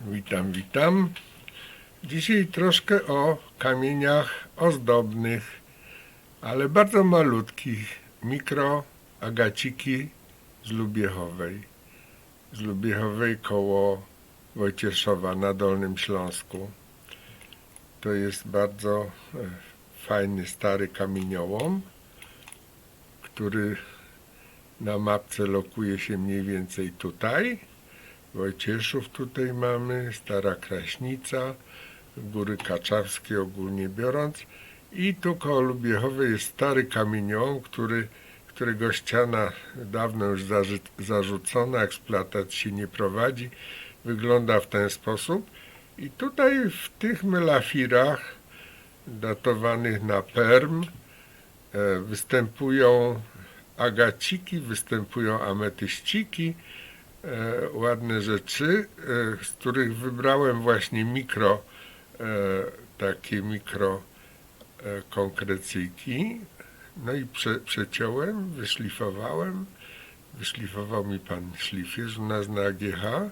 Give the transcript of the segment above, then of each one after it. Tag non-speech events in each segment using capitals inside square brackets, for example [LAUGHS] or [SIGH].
Witam, witam. Dzisiaj troszkę o kamieniach ozdobnych, ale bardzo malutkich, mikro agaciki z Lubiechowej. Z Lubiechowej koło Wojcieszowa na Dolnym Śląsku. To jest bardzo e, fajny, stary kamieniołom, który na mapce lokuje się mniej więcej tutaj. Wojcieszów tutaj mamy, Stara Kraśnica, Góry Kaczawskie ogólnie biorąc. I tu koło Lubiechowej jest stary kamieniołom, który, którego ściana dawno już zarzucona, eksploatacji się nie prowadzi. Wygląda w ten sposób. I tutaj w tych melafirach datowanych na perm e, występują agaciki, występują ametyściki, ładne rzeczy, e, z których wybrałem właśnie mikro, e, takie mikro e, konkrecyjki. No i prze, przeciąłem, wyszlifowałem. Wyszlifował mi pan szlifierz u nas na AGH.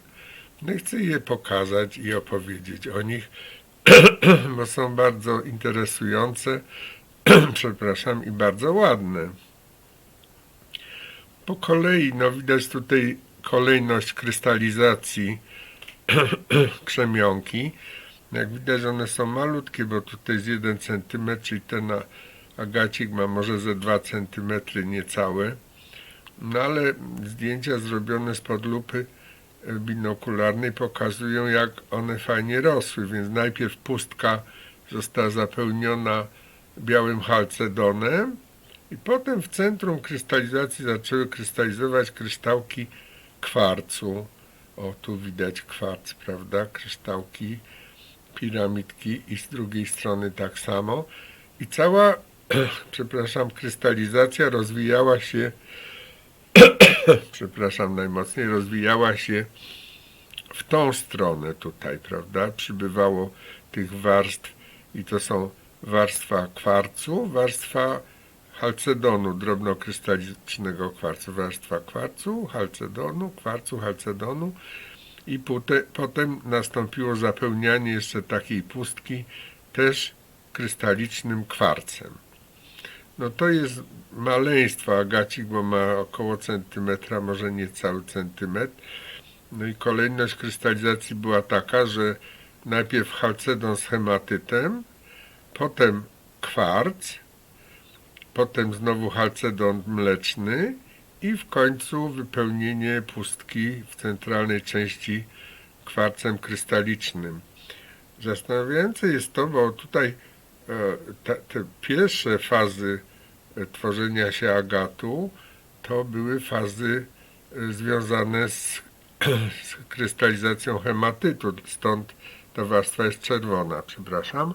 No i chcę je pokazać i opowiedzieć o nich, [CLEARS THROAT] bo są bardzo interesujące, [CLEARS THROAT] przepraszam, i bardzo ładne. Po kolei, no widać tutaj kolejność krystalizacji [CLEARS THROAT] krzemionki. Jak widać one są malutkie, bo tutaj jest 1 cm, czyli ten agacik ma może ze 2 cm niecałe. No ale zdjęcia zrobione spod lupy e, binokularnej pokazują jak one fajnie rosły, więc najpierw pustka została zapełniona białym halcedonem i potem w centrum krystalizacji zaczęły krystalizować kryształki kwarcu. O, tu widać kwarc, prawda? Kryształki, piramidki i z drugiej strony tak samo. I cała, [CLEARS THROAT] przepraszam, krystalizacja rozwijała się, [CLEARS THROAT] przepraszam najmocniej, rozwijała się w tą stronę tutaj, prawda? Przybywało tych warstw i to są warstwa kwarcu, warstwa halcedonu, drobnokrystalicznego kwarcu, warstwa kwarcu, halcedonu, kwarcu, halcedonu i pute, potem nastąpiło zapełnianie jeszcze takiej pustki też krystalicznym kwarcem. No to jest maleństwo agacik, bo ma około centymetra, może nie cały centymetr. No i kolejność krystalizacji była taka, że najpierw halcedon z hematytem, potem kwarc, potem znowu halcedon mleczny i w końcu wypełnienie pustki w centralnej części kwarcem krystalicznym. Zastanawiające jest to, bo tutaj e, te, pierwsze fazy e, tworzenia się agatu to były fazy e, związane z, [CLEARS THROAT] z krystalizacją hematytu, stąd ta warstwa jest czerwona, przepraszam.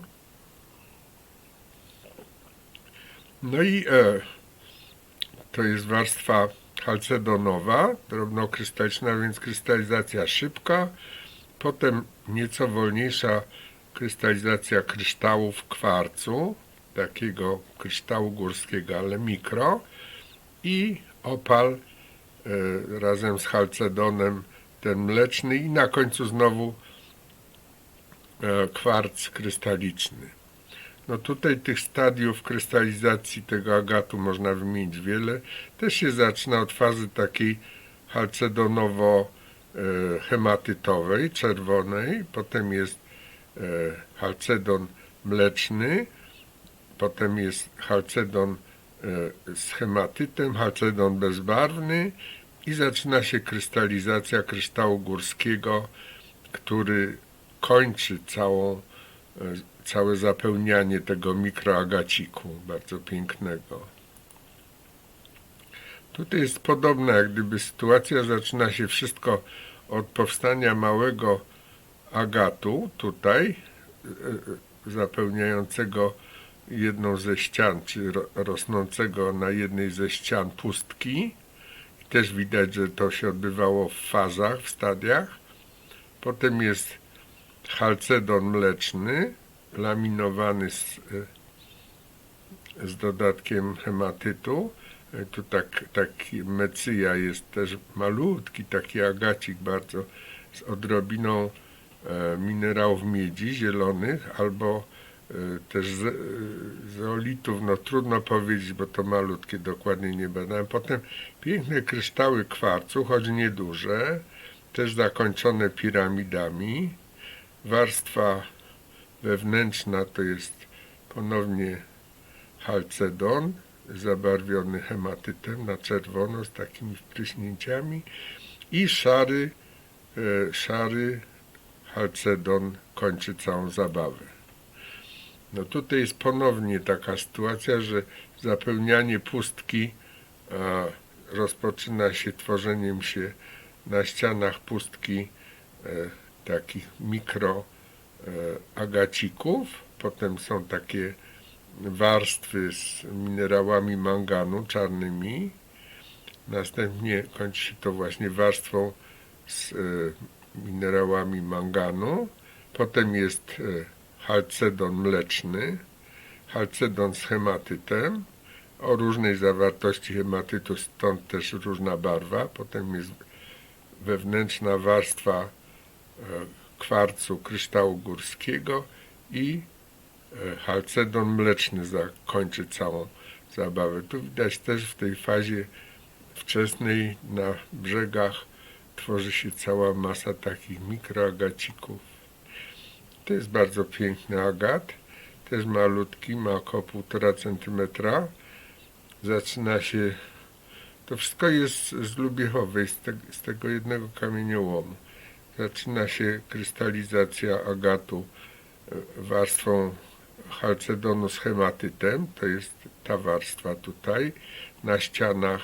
No i e, to jest warstwa halcedonowa, drobnokrystaliczna, więc krystalizacja szybka. Potem nieco wolniejsza krystalizacja kryształów kwarcu, takiego kryształu górskiego, ale mikro. I opal e, razem z halcedonem, ten mleczny i na końcu znowu e, kwarc krystaliczny. No tutaj tych stadiów krystalizacji tego agatu można wymienić wiele. Też się zaczyna od fazy takiej halcedonowo-hematytowej, czerwonej, potem jest e, halcedon mleczny, potem jest halcedon e, z hematytem, halcedon bezbarwny. I zaczyna się krystalizacja kryształu górskiego, który kończy całą e, całe zapełnianie tego mikroagaciku, bardzo pięknego. Tutaj jest podobna, jak gdyby sytuacja zaczyna się wszystko od powstania małego agatu, tutaj, e, e, zapełniającego jedną ze ścian, czy ro- rosnącego na jednej ze ścian pustki. Też widać, że to się odbywało w fazach, w stadiach. Potem jest halcedon mleczny, laminowany z, z dodatkiem hematytu. Tu tak, taki mecyja jest też malutki, taki agacik bardzo z odrobiną e, minerałów miedzi zielonych albo e, też z, zeolitów, no trudno powiedzieć, bo to malutkie, dokładnie nie badałem. Potem piękne kryształy kwarcu, choć nieduże, też zakończone piramidami. Warstwa wewnętrzna to jest ponownie halcedon, zabarwiony hematytem na czerwono z takimi wpryśnięciami i szary, e, szary halcedon kończy całą zabawę. No tutaj jest ponownie taka sytuacja, że zapełnianie pustki rozpoczyna się tworzeniem się na ścianach pustki e, takich mikro agacików. Potem są takie warstwy z minerałami manganu czarnymi. Następnie kończy się to właśnie warstwą z e, minerałami manganu. Potem jest e, halcedon mleczny, halcedon z hematytem o różnej zawartości hematytu, stąd też różna barwa. Potem jest wewnętrzna warstwa e, kwarcu kryształu górskiego i e, halcedon mleczny zakończy całą zabawę. Tu widać też w tej fazie wczesnej na brzegach tworzy się cała masa takich mikroagacików. To jest bardzo piękny agat, też malutki, ma około 1,5 cm. Zaczyna się, to wszystko jest z Lubiechowej, z, te, z tego jednego kamieniołomu. Zaczyna się krystalizacja agatu e, warstwą halcedonu z hematytem, to jest ta warstwa tutaj. Na ścianach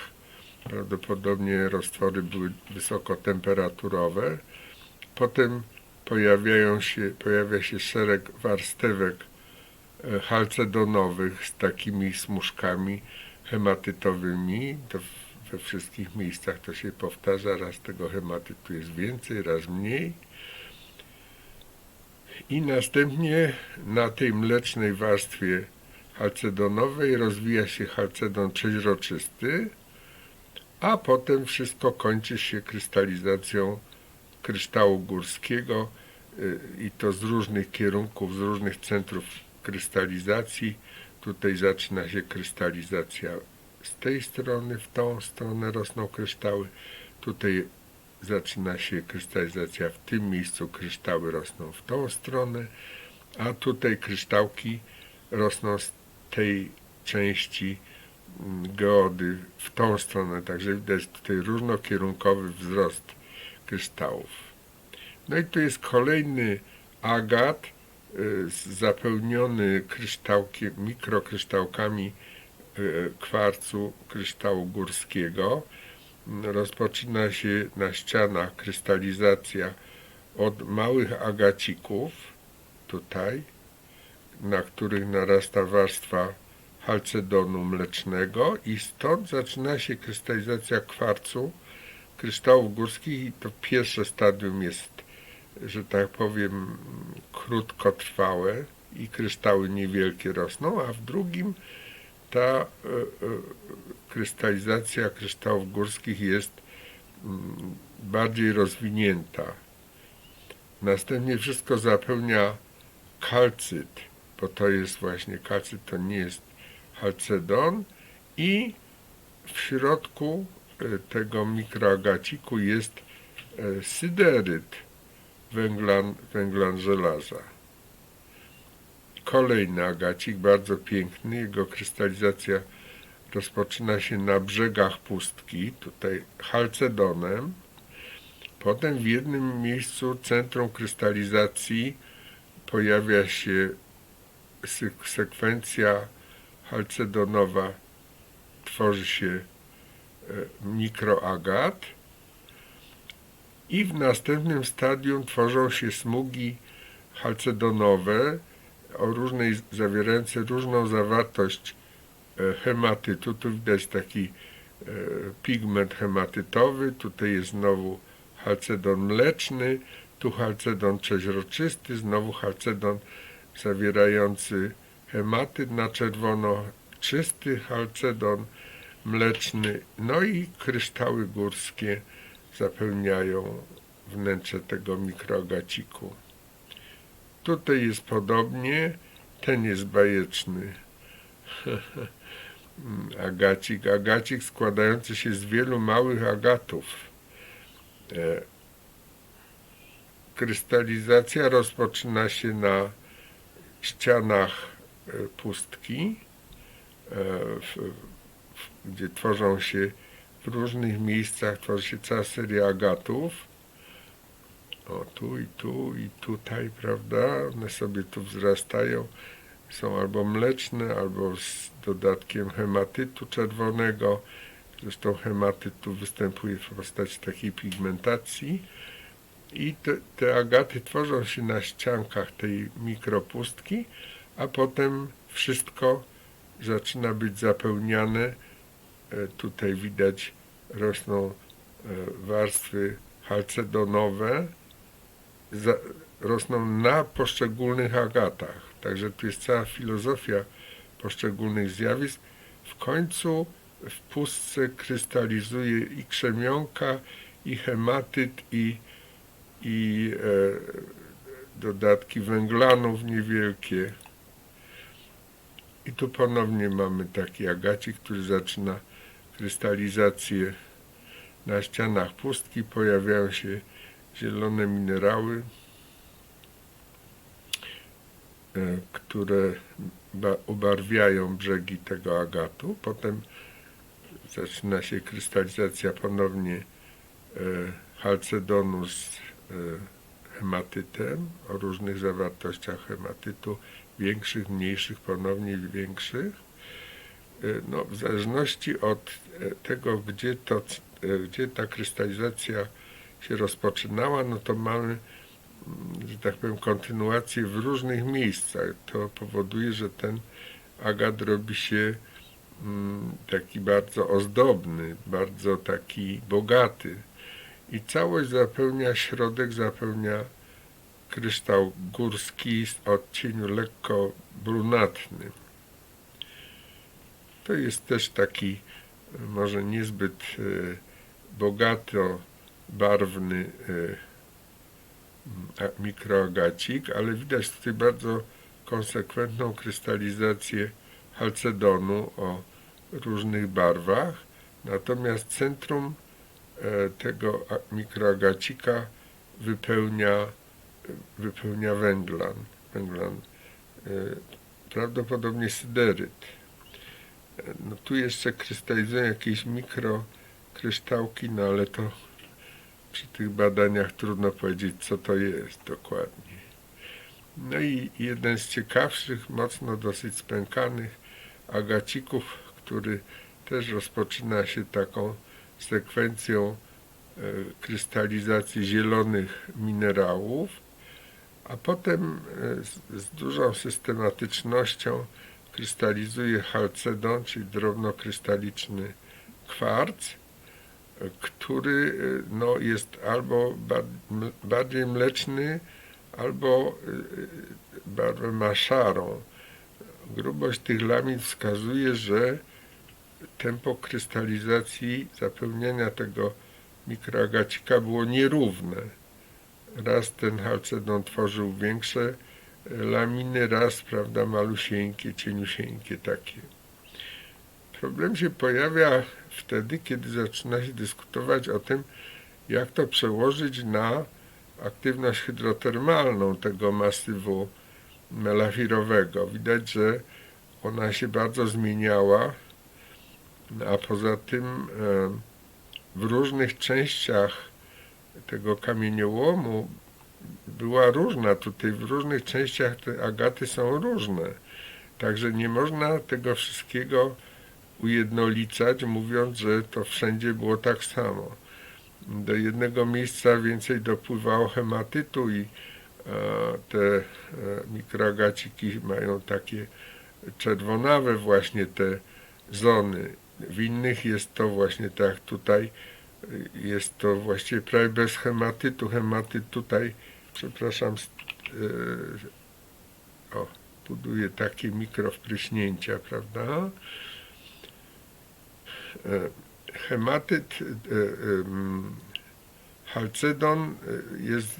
prawdopodobnie roztwory były wysokotemperaturowe. Potem pojawiają się, pojawia się szereg warstewek e, halcedonowych z takimi smuszkami hematytowymi. We wszystkich miejscach to się powtarza, raz tego hematytu jest więcej, raz mniej. I następnie na tej mlecznej warstwie halcedonowej rozwija się halcedon przeźroczysty, a potem wszystko kończy się krystalizacją kryształu górskiego y, i to z różnych kierunków, z różnych centrów krystalizacji. Tutaj zaczyna się krystalizacja z tej strony, w tą stronę rosną kryształy. Tutaj zaczyna się krystalizacja w tym miejscu, kryształy rosną w tą stronę, a tutaj kryształki rosną z tej części mm, geody w tą stronę, także widać tutaj różnokierunkowy wzrost kryształów. No i tu jest kolejny agat y, zapełniony kryształkiem, mikrokryształkami kwarcu kryształu górskiego. Rozpoczyna się na ścianach krystalizacja od małych agacików, tutaj, na których narasta warstwa halcedonu mlecznego i stąd zaczyna się krystalizacja kwarcu kryształów górskich i to pierwsze stadium jest, że tak powiem, krótkotrwałe i kryształy niewielkie rosną, a w drugim ta e, e, krystalizacja kryształów górskich jest mm, bardziej rozwinięta. Następnie wszystko zapełnia kalcyt, bo to jest właśnie kalcyt, to nie jest halcedon i w środku e, tego mikroagaciku jest syderyt węglan, węglan żelaza. Kolejny agacik, bardzo piękny, jego krystalizacja rozpoczyna się na brzegach pustki, tutaj halcedonem. Potem w jednym miejscu centrum krystalizacji pojawia się sek- sekwencja halcedonowa, tworzy się e, mikroagat. I w następnym stadium tworzą się smugi halcedonowe o różnej, zawierające różną zawartość e, hematytu. Tu widać taki e, pigment hematytowy, tutaj jest znowu halcedon mleczny, tu halcedon przeźroczysty, znowu halcedon zawierający hematyt na czerwono, czysty halcedon mleczny, no i kryształy górskie zapełniają wnętrze tego mikroagaciku. Tutaj jest podobnie, ten jest bajeczny. [LAUGHS] Agacik, agacik składający się z wielu małych agatów. E, krystalizacja rozpoczyna się na ścianach e, pustki, e, w, w, gdzie tworzą się w różnych miejscach, tworzy się cała seria agatów. O, tu i tu i tutaj, prawda? One sobie tu wzrastają. Są albo mleczne, albo z dodatkiem hematytu czerwonego. Zresztą hematyt tu występuje w postaci takiej pigmentacji. I te, te agaty tworzą się na ściankach tej mikropustki, a potem wszystko zaczyna być zapełniane. E, Tutaj widać rosną e, warstwy halcedonowe, za, rosną na poszczególnych agatach. Także tu jest cała filozofia poszczególnych zjawisk. W końcu w pustce krystalizuje i krzemionka, i hematyt, i, i e, dodatki węglanów niewielkie. I tu ponownie mamy taki agacik, który zaczyna krystalizację na ścianach pustki. Pojawiają się zielone minerały, e, które ba- ubarwiają brzegi tego agatu. Potem zaczyna się krystalizacja ponownie e, halcedonu z e, hematytem o różnych zawartościach hematytu, większych, mniejszych, ponownie większych. No, w zależności od tego, gdzie, to, gdzie ta krystalizacja się rozpoczynała, no to mamy, że tak powiem, kontynuację w różnych miejscach. To powoduje, że ten agat robi się mm, taki bardzo ozdobny, bardzo taki bogaty. I całość zapełnia, środek zapełnia kryształ górski z odcieniu lekko brunatny. To jest też taki może niezbyt e, bogato barwny e, mikroagacik, ale widać tutaj bardzo konsekwentną krystalizację halcedonu o różnych barwach. Natomiast centrum e, tego mikroagacika wypełnia, wypełnia węglan, węglan e, prawdopodobnie syderyt. No tu jeszcze krystalizują jakieś mikrokryształki, no ale to przy tych badaniach trudno powiedzieć, co to jest dokładnie. No i jeden z ciekawszych, mocno dosyć spękanych agacików, który też rozpoczyna się taką sekwencją e, krystalizacji zielonych minerałów, a potem e, z, dużą systematycznością krystalizuje halcedon, czyli drobnokrystaliczny kwarc, który e, no, jest albo bardziej mleczny, albo e, barwę ma szarą. Grubość tych lamin wskazuje, że tempo krystalizacji, zapełniania tego mikroagacika było nierówne. Raz ten halcedon tworzył większe e, laminy, raz, prawda, malusieńkie, cieniusieńkie takie. Problem się pojawia wtedy, kiedy zaczyna się dyskutować o tym, jak to przełożyć na aktywność hydrotermalną tego masywu melafirowego. Widać, że ona się bardzo zmieniała, a poza tym e, w różnych częściach tego kamieniołomu była różna. Tutaj w różnych częściach te agaty są różne. Także nie można tego wszystkiego ujednolicać, mówiąc, że to wszędzie było tak samo. Do jednego miejsca więcej dopływało hematytu i e, te e, mikroagaciki mają takie czerwonawe właśnie te zony. W innych jest to właśnie tak tutaj, y, jest to właściwie prawie bez hematytu. Hematyt tutaj, przepraszam, o, buduje takie mikrowpryśnięcia, prawda? E, Hematyt, y, ym, halcedon jest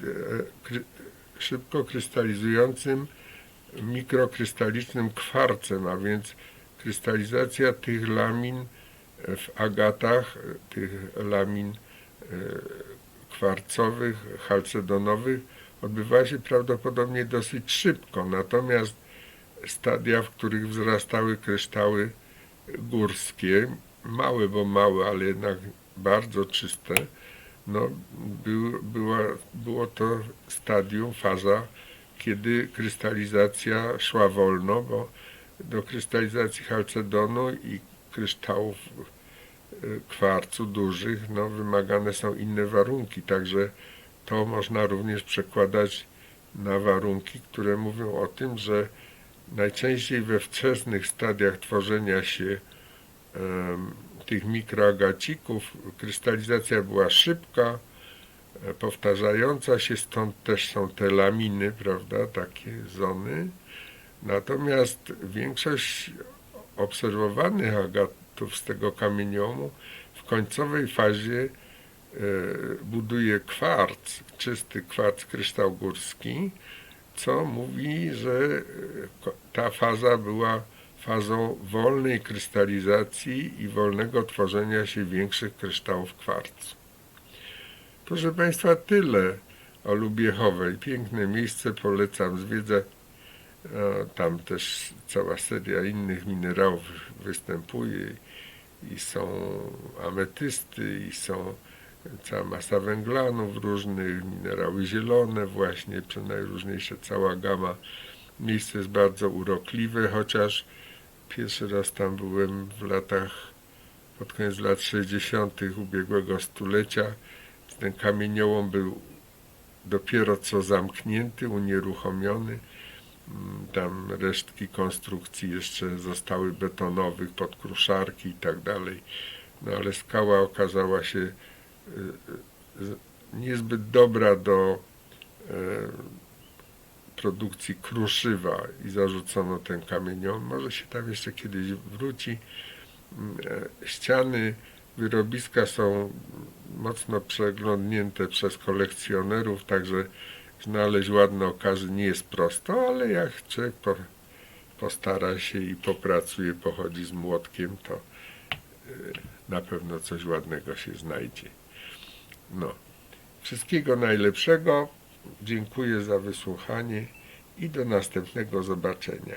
e, szybko krystalizującym mikrokrystalicznym kwarcem, a więc krystalizacja tych lamin w agatach, tych lamin e, kwarcowych, halcedonowych odbywała się prawdopodobnie dosyć szybko, natomiast stadia, w których wzrastały kryształy górskie, małe, bo małe, ale jednak bardzo czyste, no, był, była, było to stadium, faza, kiedy krystalizacja szła wolno, bo do krystalizacji halcedonu i kryształów e, kwarcu dużych, no, wymagane są inne warunki, także to można również przekładać na warunki, które mówią o tym, że najczęściej we wczesnych stadiach tworzenia się tych mikroagacików krystalizacja była szybka, e, powtarzająca się, stąd też są te laminy, prawda, takie zony. Natomiast większość obserwowanych agatów z tego kamieniołomu w końcowej fazie e, buduje kwarc, czysty kwarc kryształ górski, co mówi, że e, ta faza była fazą wolnej krystalizacji i wolnego tworzenia się większych kryształów kwarcu. Proszę Państwa, tyle o Lubiechowej. Piękne miejsce, polecam zwiedzać. E, Tam też cała seria innych minerałów występuje i są ametysty, i są cała masa węglanów różnych, minerały zielone właśnie, czy najróżniejsze, cała gama. Miejsce jest bardzo urokliwe, chociaż pierwszy raz tam byłem w latach, pod koniec lat 60. ubiegłego stulecia. Ten kamieniołom był dopiero co zamknięty, unieruchomiony. Mm, Tam resztki konstrukcji jeszcze zostały betonowych, podkruszarki i tak dalej. No ale skała okazała się y, y, niezbyt dobra do e, produkcji kruszywa i zarzucono ten kamieniom. Może się tam jeszcze kiedyś wróci. Mm, e, Ściany wyrobiska są mocno przeglądnięte przez kolekcjonerów, także znaleźć ładne okazy nie jest prosto, ale jak człowiek po, postara się i popracuje, pochodzi z młotkiem, to y, na pewno coś ładnego się znajdzie. No. Wszystkiego najlepszego. Dziękuję za wysłuchanie i do następnego zobaczenia.